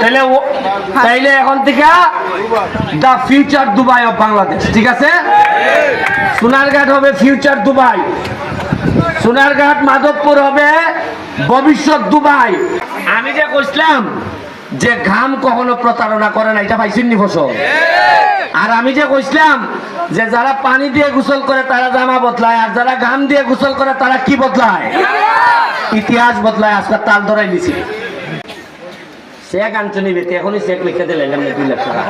তাহলে তাইলে এখন থেকে the future Dubai of Bangladesh ঠিক আছে? সোনারঘাট হবে ফিউচার দুবাই সোনারঘাট মাধবপুর হবে ভবিষ্যৎ দুবাই আমি যে কইছিলাম যে ঘাম কখনো প্রতারণা করে না, এটা পাইছেন ফসল। আর আমি যে কইছিলাম যে যারা পানি দিয়ে গোসল করে তারা জামা বদলায়, আর যারা ঘাম দিয়ে গোসল করে তারা কি বদলায়? ইতিহাস বদলায়, আজকে তাল ধরাই দিছি চেক আনছো নিবে এখনই চেক লিখে দিলে দুই লাখ টাকা।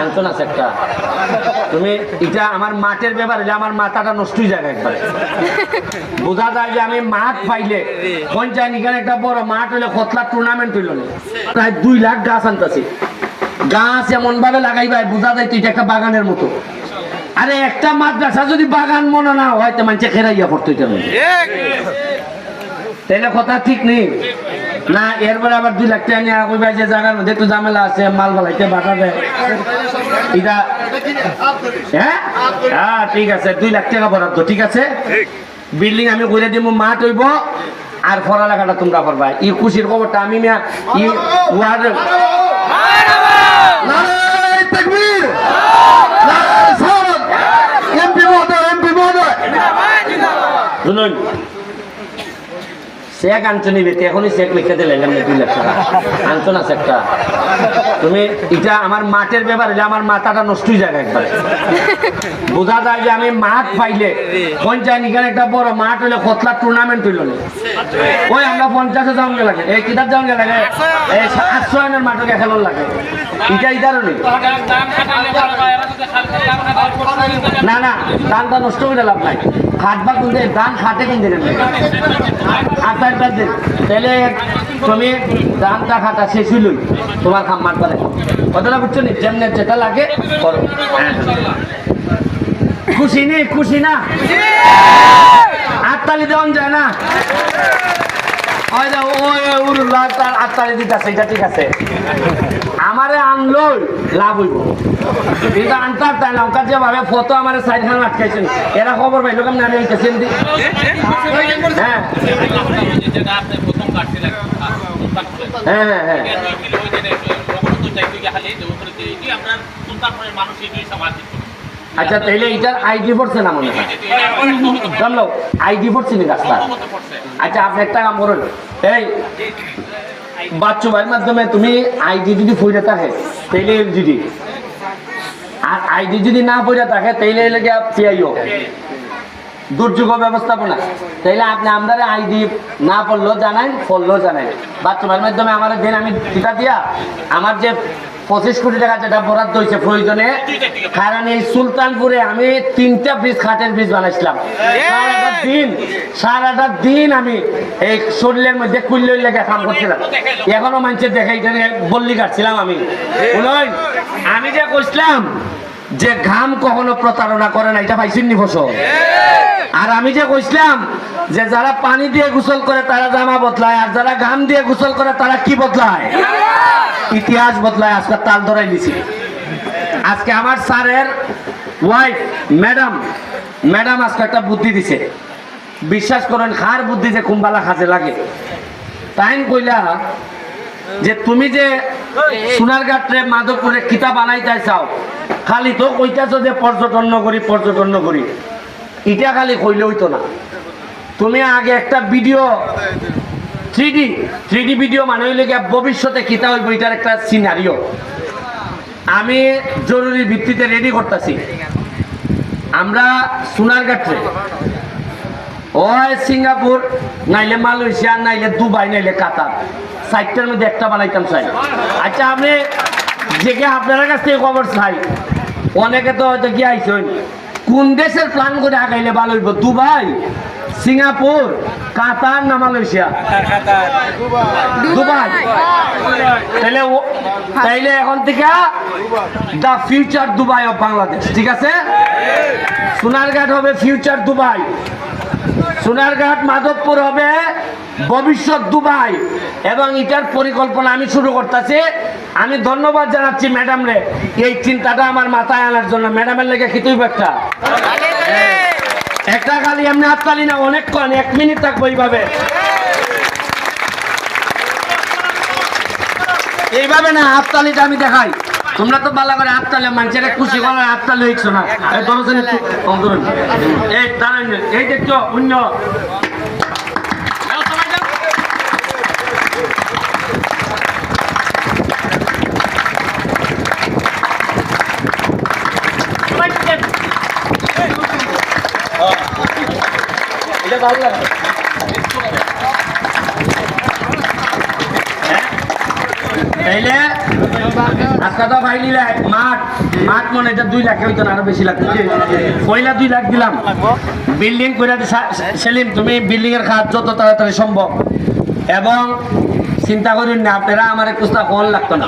আনছো না চেকটা তুমি এটা আমার মাঠের ব্যাপার হলে আমার মাথাটা নষ্টই যায় একবারে। বোঝা যায় যে আমি মাঠ পাইলে পঞ্চায়েত এখানে একটা বড় মাঠ হইলে কতলা টুর্নামেন্ট হইল। প্রায় দুই লাখ গাছ আনতেছি। গাছ এমন ভাবে লাগাইবাই বোঝা যায় তুই একটা বাগানের মতো। আরে একটা মাদ্রাসা যদি বাগান মনে না হয় তো মানুষে খেরাইয়া পড়তো তাইলে কথা ঠিক নেই। না এরপরে আবার দুই লাখ টাকা নিয়ে কই যে জায়গার মধ্যে একটু ঝামেলা আছে মাল বালাইতে বাটা দেয়। এটা হ্যাঁ? হ্যাঁ ঠিক আছে দুই লাখ টাকা বরাদ্দ ঠিক আছে? বিল্ডিং আমি করে দিব মাঠ হইব আর পড়ালেখাটা তোমরা করবা। ই খুশির খবরটা আমি মিয়া ই ওয়ার্ড চেক আনছো নিবে এখনই চেক লিখে দিলে এমনি দুই লাখ টাকা। আনছো না চেকটা তুমি এটা আমার মাঠের ব্যাপার হলে আমার মাথাটা যায় একবারে। বোঝা যায় যে আমি মাঠ পাইলে, পঞ্চায়েত এখানে একটা বড় মাঠ হইলে কতলা টুর্নামেন্ট হইল ওই আমরা পঞ্চাশে যাওয়ান লাগে। এই কিতাব যাওয়ান লাগে, এই মাঠকে খেলন লাগে। এটা না না ধানটা নষ্ট করে লাভ নাই। খাটবা কোনদিন ধান খাটে কোনদিন আটার তুমি তোমার খাম্মার পারে কথাটা বুঝছ নি? যেমনে যেটা লাগে, করো। খুশি নেই খুশি না? আটতালি দেওয়ান যায় না। ওই যে ওই উরুল্লাহ তার আটতালি দিতেছে এটা ঠিক আছে। আমারে আনলো, লাভ তাই না যে ভাবে ফটো আমার সাইড খান আটকাইছেন। এরা খবর পাইলো কেমন? হ্যাঁ। হ্যাঁ হ্যাঁ হ্যাঁ। আচ্ছা তাইলে এটার আইডি পড়ছে না মনে হয়? আইডি পড়ছে নি রাস্তা? আচ্ছা আপনি একটা কাম করুন। এই, বাচ্চু ভাইয়ের মাধ্যমে তুমি আইডি যদি ফুটে থাকে, তাইলে এলজিডি আর আইডি যদি না পড়ে থাকে, তাইলে লেগে পিআইও দুর্যোগ ব্যবস্থাপনা। তাইলে আপনি আপনার আইডি না পড়লেও জানাই পড়লেও জানাই। বাচ্চু ভাইয়ের মাধ্যমে আমার দিন, আমি টিকা দিয়া? আমার যে পঁচিশ কোটি টাকা যেটা বরাদ্দ হয়েছে প্রয়োজনে কারণ এই সুলতানপুরে আমি তিনটা ব্রিজ খাটের ব্রিজ বানাইছিলাম। সারাটা দিন সারাটা দিন আমি এই শরীরের মধ্যে কুল্য লেগে কাম করছিলাম। এখনও মানুষের দেখে এখানে বল্লি কাটছিলাম আমি। আমি যে কইছিলাম যে ঘাম কখনো প্রতারণা করে না এটা পাইছেন নি ফসল আর আমি যে কইছিলাম যে যারা পানি দিয়ে গোসল করে তারা জামা বদলায়, আর যারা ঘাম দিয়ে গোসল করে তারা কি বদলায়? ইতিহাস বদলায়, আজকে তাল ধরাই দিছি। আজকে আমার স্যারের ওয়াইফ ম্যাডাম ম্যাডাম আজকে একটা বুদ্ধি দিছে। বিশ্বাস করেন, খার বুদ্ধি যে কুম্বালা কাজে লাগে। তাই কইলা যে তুমি যে সোনারঘাটে মাধবপুরে কিতাব বানাইতে চাও, খালি তো কইতাছ যে পর্যটন নগরী পর্যটন নগরী। এটা খালি কইলে হইতো না। তুমি আগে একটা ভিডিও থ্রিডি থ্রিডি ভিডিও মানে হইলে গিয়া ভবিষ্যতে কিতা হইব এটার একটা সিনারিও আমি জরুরি ভিত্তিতে রেডি করতেছি। আমরা সোনারঘাটে ওই সিঙ্গাপুর, নাইলে মালয়েশিয়া, নাইলে দুবাই, নাইলে কাতার সাইটটার মধ্যে একটা বানাইতাম চাই। আচ্ছা আপনি যে আপনার কাছ থেকে খবর চাই। অনেকে তো হয়তো কি আইসেন। কোন দেশের প্ল্যান করে আগাইলে ভালো হইব? দুবাই, সিঙ্গাপুর, কাতার না মালয়েশিয়া? দুবাই। তাইলে ও- তাইলে এখন থেকে the future Dubai of Bangladesh, ঠিক আছে? সোনারঘাট হবে ফিউচার দুবাই। সোনারঘাট, মাধবপুর হবে ভবিষ্যৎ দুবাই। এবং এটার পরিকল্পনা আমি শুরু করতেছি। আমি ধন্যবাদ জানাচ্ছি ম্যাডাম রে এই চিন্তাটা আমার মাথায় আনার জন্য। ম্যাডামের লেগে কি তুই একটা একটা খালি এমনি হাততালি না অনেকক্ষণ এক মিনিট থাকব এইভাবে। এইভাবে না, হাততালিটা আমি দেখাই। তোমরা তো ভালো করে হাততালে মানুষের খুশি করার হাততালি হইছো না। এই এই দেখছ অন্য এটা ভালো লাগে তাইলে আজকে ভাই মাঠ মাঠ মনে এটা দুই লাখ হইতো না আরও বেশি দুই লাখ দিলাম। বিল্ডিং করে সেলিম, তুমি বিল্ডিং এর কাজ যত তাড়াতাড়ি সম্ভব। এবং চিন্তা করুন না, আপনারা আমার একটু ফোন লাগতো না।